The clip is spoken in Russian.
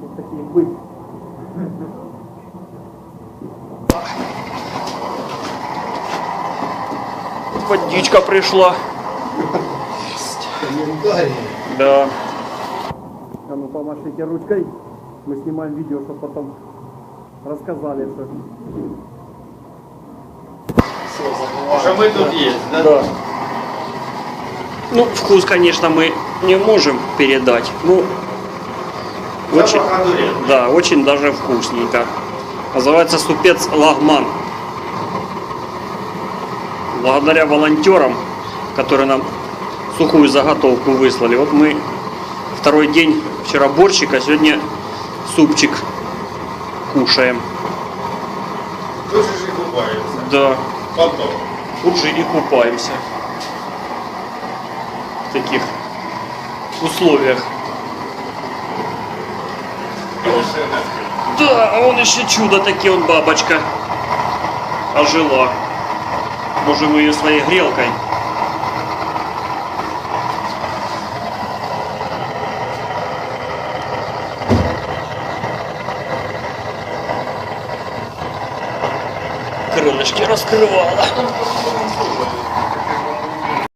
тут такие быть. Водичка пришла. Да. А ну помашите ручкой. Мы снимаем видео, чтобы потом рассказали, что... Что мы тут есть, да? Да. Ну, вкус, конечно, мы не можем передать. Ну, очень, да, очень даже вкусненько. Называется супец лагман. Благодаря волонтерам, которые нам сухую заготовку выслали. Вот мы второй день вчера борщик, а сегодня супчик кушаем. Тут же и купаются. Да, Потом. тут же и купаемся. В таких условиях. Да, а он еще чудо таки, он бабочка. Ожила. Можем ее своей грелкой. Крылышки раскрывала.